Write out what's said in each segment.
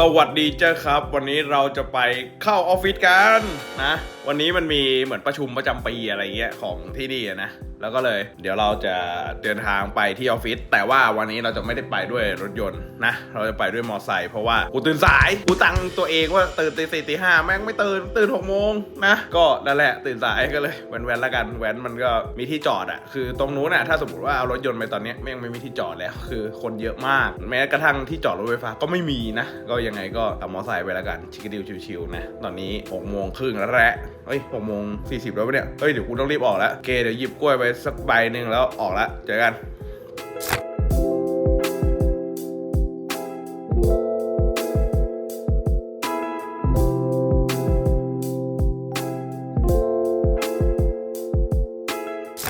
สวัสดีเจ้าครับ วันนี้เราจะไปเข้าออฟฟิศกันนะ วันนี้มันมีเหมือนประชุมประจำปีอะไรเงี้ยของที่นี่นะ แล้วก็เลย เดี๋ยวเราจะเดินทางไปที่ออฟฟิศแต่ว่าวันนี้เราจะไม่ได้ไปด้วยรถยนต์นะ เราจะไปด้วยมอไซค์เพราะว่ากูตื่นสายกูตั้งตัวเองว่าตื่นตีสี่ตีห้าแม่งไม่ตื่นตื่นหกโมงนะก็นั่นแหละตื่นสายก็เลยแว้นๆแล้วกันแว้นมันก็มีที่จอดอะคือตรงนู้นอะถ้าสมมติว่าเอารถยนต์ไปตอนนี้แม่งไม่มีที่จอดแล้ว คือคนเยอะมาก แม้กระทั่งที่จอดรถไฟฟ้าก็ไม่มีนะ ก็ยังไงก็เอามอไซค์ไปแล้วกันชิคกี้ดิวชิวๆนะตอนนี้6โมงครึ่งแล้วแหละ เฮ้ย6โมง40แล้วปะเนี่ยเฮ้ยเดี๋ยวกูต้องรีบออกแล้วโอเคเดี๋ยวหยิบกล้วยไปสักใบหนึ่งแล้วออกแล้วเจอกัน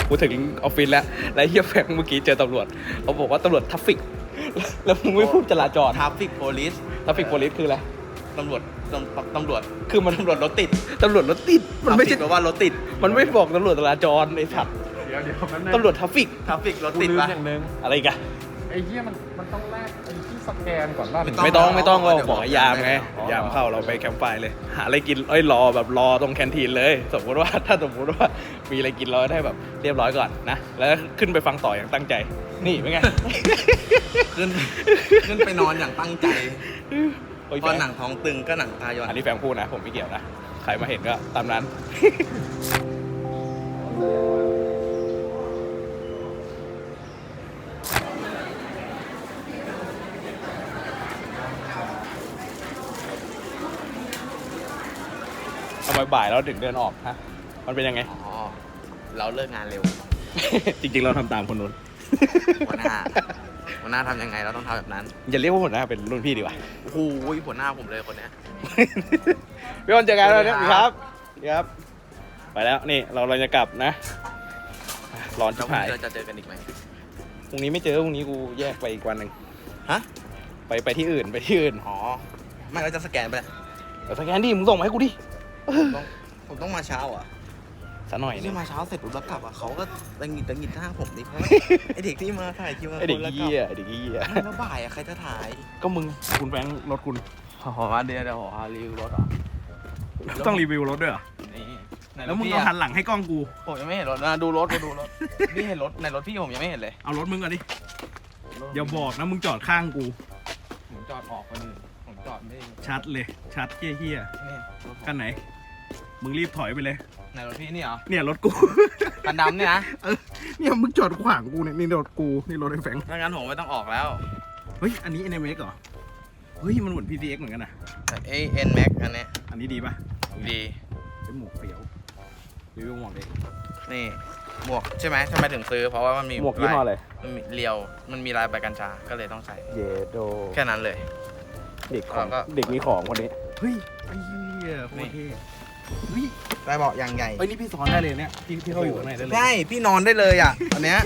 กูถึงออฟฟิศแล้วแล้วเฮียแฟงเมื่อกี้เจอตำรวจเขาบอกว่าตำรวจทัฟฟิก แล้วมึงไม่พูดจราจรทราฟฟิกโพลิสทัฟฟิกโพลิสคืออะไร ตำรวจตำตำรวจคือมันตำรวจรถติดตำรวจรถติด มันไม่ใช่แปลว่ารถติดมันไม่บอกตำรวจจราจรไอ้สัตว์เดี๋ยวเดี๋ยวมันตำรวจทัฟฟิกทราฟฟิกรถกูติดลืมปะ อย่างหนึงอะไรกันไอ้เหี้ยมันมันต้องแลกไอ้ที่สแกนก่อนว่าไม่ไม่ต้องไม่ต้องเอาก็เดี๋ยวบอกให้ยามไงอ๋อ ยามเข้าเราไปแคมป์ไฟเลย หาอะไรกินเอ้ยรอแบบรอตรงแคนทีนเลย สมมติว่าถ้าสมมติว่ามีอะไรกินเราได้แบบเรียบร้อยก่อนนะแล้วขึ้นไปฟังต่ออย่างตั้งใจ นี่เป็นไง ขึ้นขึ้นไปนอนอย่างตั้งใจ โอ้ยเพราะแฟหนังท้องตึงก็หนังตาย้อนอันนี้แฟงพูดนะ ผมไม่เกี่ยวนะ ใครมาเห็นก็ตามนั้น ทำไมบ่ายเราถึงเดินออกฮะ มันเป็นยังไง อ๋อ เราเลิกงานเร็ว จริงๆ เราทำตามคนนู้น หัวหน้า หัวหน้าทำยังไงเราต้องทำแบบนั้น อย่าเรียกว่าหัวหน้าเป็นรุ่นพี่ดีกว่าโอ้โหหัวหน้าผมเลยคนเนี้ย พี่บอลเจอกันแล้วเนี่ยสวัสดีคครัรับบครับ ไปแล้วนี่เราเราจะกลับนะ ร้อนแล้ชิวบหายเราจะเจอกันอีกไหม พรุ่งนี้ไม่เจอพรุ่งนี้กูแยกไปอีกวันหนึ่งฮะ ไปไปที่อื่นไปที่อื่นอ๋อ ไม่เราจะสแกนไปเลยแต่สแกนดิมึงส่งมาให้กูดิต้องผมต้องมาเช้าอะ สักหน่อยที่เนี่ยมาเช้าเสร็จปุ๊บแล้วกลับอะเขาก็ตังหงิดตังหงิดห้างผมดิเพราะว่า ไอเด็กที่มาถ่ายคิวมาไอเด็กคนละบเหี้ยไอเด็กเหี้ยไม่แล้วบ่ายอะใครจะถ่าย ก็มึงคุณแฟงรถคุณ ขอมาเดียวเดี๋ยวขอรีวิวรถอะต้องรีวิวรถด้วยเหรอนี่ในรแล้วถมึงพี่เอาหัอะนหลังให้กล้องกู ผมยังไม่เห็นรถนะดูรถมาดูรถนี่เห็นรถในรถพี่ผมยังไม่เห็นเลยเอารถมึงก่อนดิอย่าบอกนะมึงจอดข้างกู ผมจอดออกคนอื่นผมจอดไม่ชัดเลย ชัดเหี้ยเหี้ยนี่รถผมกันไหน มึงรีบถอยไปเลยในรถพี่นี่เหรอเนี่ยรถกู คันดำเนี่ยนะเนี่ยมึงจอดขวางกูเนี่ยนี่รถกูนี่รถไอ้แฟงถ้างั้นผมไม่ต้องออกแล้วเฮ้ยอันนี้ NMX เหรอเฮ้ยมันเหมือน PCX เหมือนกันนะเอเอ็นแม็กอันเนี้ยอันนี้ดีป่ะดีเป็นหมวกเฟี้ยวรีวิวหมวกเลยนี่หมวกใช่ไหมทำไมถึงซื้อ เพราะว่ามันมีหมวกยี่ห้ออะไรมันมีเรียวมันมีลายใบกัญชาก็เลยต้องใส่ เยโด แค่นั้นเลย เด็กของ แล้วก็ เด็กมีของคนนี้ เฮ้ยไอ้เหี้ยโคตรเท่ เฮ้ยได้เบาะอย่างใหญ่เฮ้ยนี่พี่สอนได้เลยเนี่ยพี่พี่เข้าอยู่ข้างในได้เลยใช่พี่นอนได้เลยอะอันเนี้ย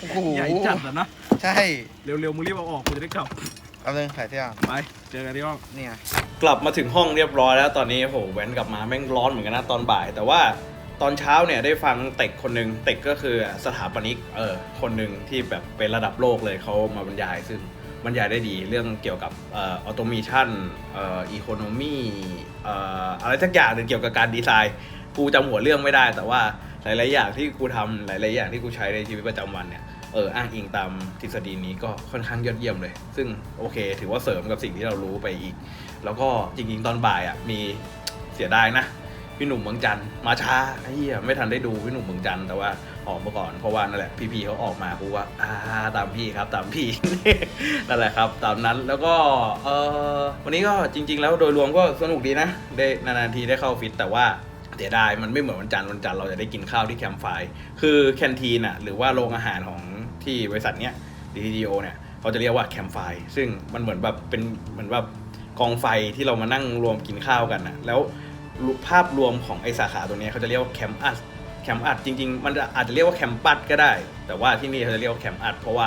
โอ้โหใหญ่จัดอะนะใช่เร็วๆมึงรีบเอาออกกูจะได้กลับเอาเลยถ่ายเที่ยวไปเจอกันที่ห้องนี่ไงกลับมาถึงห้องเรียบร้อยแล้วตอนนี้โหแว้นกลับมาแม่งร้อนเหมือนกันนะตอนบ่าย แต่ว่าตอนเช้าเนี่ยได้ฟังเต็กคนหนึ่งเต็กก็คือสถาปนิกเออคนหนึ่งที่แบบเป็นระดับโลกเลยเขามาบรรยายซึ่ง บรรยายได้ดีเรื่องเกี่ยวกับเออออโตเมชันเอ่ออีโคโนมีเอ่ออะไรสักอย่างหนึ่งเกี่ยวกับการดีไซน์กูจำหัวเรื่องไม่ได้ แต่ว่าหลาย ๆ อย่างที่กูทำหลาย ๆ อย่างที่กูใช้ในชีวิตประจำวันเนี่ยเอออ้างอิงตามทฤษฎีนี้ก็ค่อนข้างยอดเยี่ยมเลย ซึ่งโอเค ถือว่าเสริมกับสิ่งที่เรารู้ไปอีก แล้วก็จริง ๆ ตอนบ่ายอะมีเสียดายนะ พี่หนุ่มเมืองจันทร์มาช้าไอ้เหี้ยไม่ทันได้ดูพี่หนุ่มเมืองจันทร์แต่ว่า ออกมาก่อน เพราะว่านั่นแหละพี่ๆเขาออกมากูว่าอ่าตามพี่ครับตามพี่ นั่นแหละครับ ตามนั้นแล้วก็เออวันนี้ก็จริง ๆ แล้วโดยรวมก็สนุกดีนะ ได้นานๆทีได้เข้าฟิตแต่ว่าเสียดายมันไม่เหมือนวันจันทร์วันจันทร์เราจะได้กินข้าวที่แคมป์ไฟคือแคนทีนอะหรือว่าโรงอาหารของที่บริษัทเนี้ย DTDO เนี่ยเขาจะเรียกว่าแคมป์ไฟซึ่งมันเหมือนแบบเป็นเหมือนแบบกองไฟที่เรามานั่งรวมกินข้าวกันนะแล้วภาพรวมของไอสาขาตัวนี้เขาจะเรียกว่าแคมป์อัด แคมป์อัดจริง ๆ มันอาจจะเรียกว่าแคมปัสก็ได้ แต่ว่าที่นี่เขาจะเรียกว่าแคมป์อัดเพราะว่า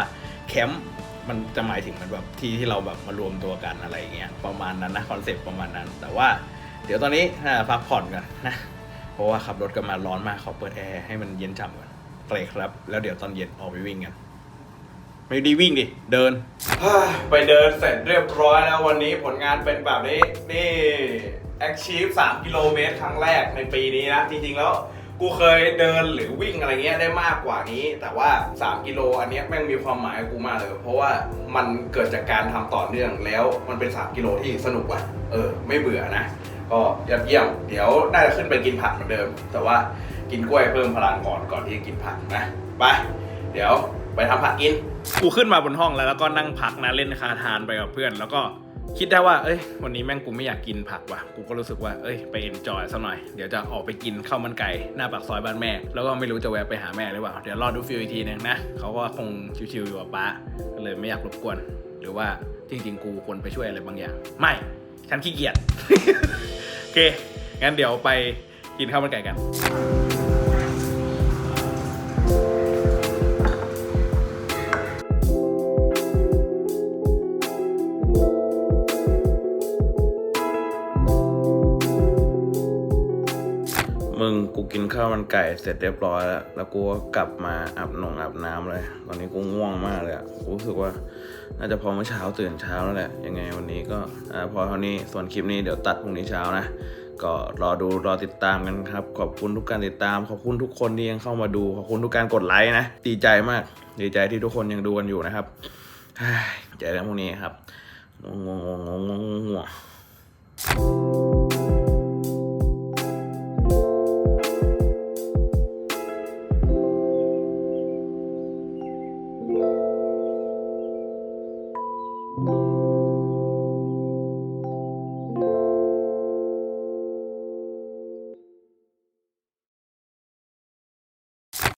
แคมป์มันจะหมายถึงมันแบบที่ที่เราแบบมารวมตัวกันอะไรอย่างเงี้ยประมาณนั้นนะคอนเซปต์ประมาณนั้น แต่ว่าเดี๋ยวตอนนี้น่าจะพักผ่อนกันนะเพราะว่าขับรถกันมาร้อนมากขอเปิดแอร์ให้มันเย็นฉ่ำก่อนเตะครับ แล้วเดี๋ยวตอนเย็นออกไปวิ่งกันไม่ดีวิ่งดิ เดิน ไปเดินเสร็จเรียบร้อยแล้ววันนี้ผลงานเป็นแบบนี้ นี่ Achieve 3 กิโลเมตรครั้งแรกในปีนี้นะ จริง ๆ แล้ว กูเคยเดินหรือวิ่งอะไรเงี้ยได้มากกว่านี้ แต่ว่า 3 กิโลอันเนี้ยแม่งมีความหมายกับกูมากเลย เพราะว่ามันเกิดจากการทำต่อเนื่องแล้วมันเป็น 3 กิโลที่สนุกว่ะเออ ไม่เบื่อนะ ก็ยอดเยี่ยมเดี๋ยวน่าจะขึ้นไปกินผักเหมือนเดิม แต่ว่ากินกล้วยเพิ่มพลังก่อนก่อนที่จะกินผักนะไปเดี๋ยวไปทำผักกินกูขึ้นมาบนห้องแล้วแล้วก็นั่งพักนะเล่นคาทานไปกับเพื่อนแล้วก็ คิดได้ว่า เอ้ย วันนี้แม่งกูไม่อยากกินผักว่ะ กูก็รู้สึกว่า เอ้ย ไปเอ็นจอยสักหน่อย เดี๋ยวจะออกไปกินข้าวมันไก่หน้าปากซอยบ้านแม่ แล้วก็ไม่รู้จะแวะไปหาแม่หรือเปล่า เดี๋ยวรอดูฟิลอีกทีนึงนะ เขาก็คงชิวๆอยู่กับป้า ก็เลยไม่อยากรบกวน หรือว่าจริงๆ กูควรไปช่วยอะไรบางอย่าง ไม่ ฉันขี้เกียจ โอเค งั้นเดี๋ยวไปกินข้าวมันไก่กัน มึงกูกินข้าวมันไก่เสร็จเรียบร้อยแล้ว แล้วกูก็กลับมาอาบนงอาบน้ำเลย ตอนนี้กูง่วงมากเลยอะกูรู้สึกว่า น่าจะพอเมื่อเช้าตื่นเช้าแล้วแหละ ยังไงวันนี้ก็พอเท่านี้ ส่วนคลิปนี้เดี๋ยวตัดพรุ่งนี้เช้านะ ก็รอดูรอติดตามกันครับ ขอบคุณทุกการติดตาม ขอบคุณทุกคนที่ยังเข้ามาดู ขอบคุณทุกการกดไลค์นะ ดีใจมาก ดีใจที่ทุกคนยังดูกันอยู่นะครับเฮ้ยเจอกันพรุ่งนี้ครับง่วงง่วงง่วงง่วงง่วง ง่วงเ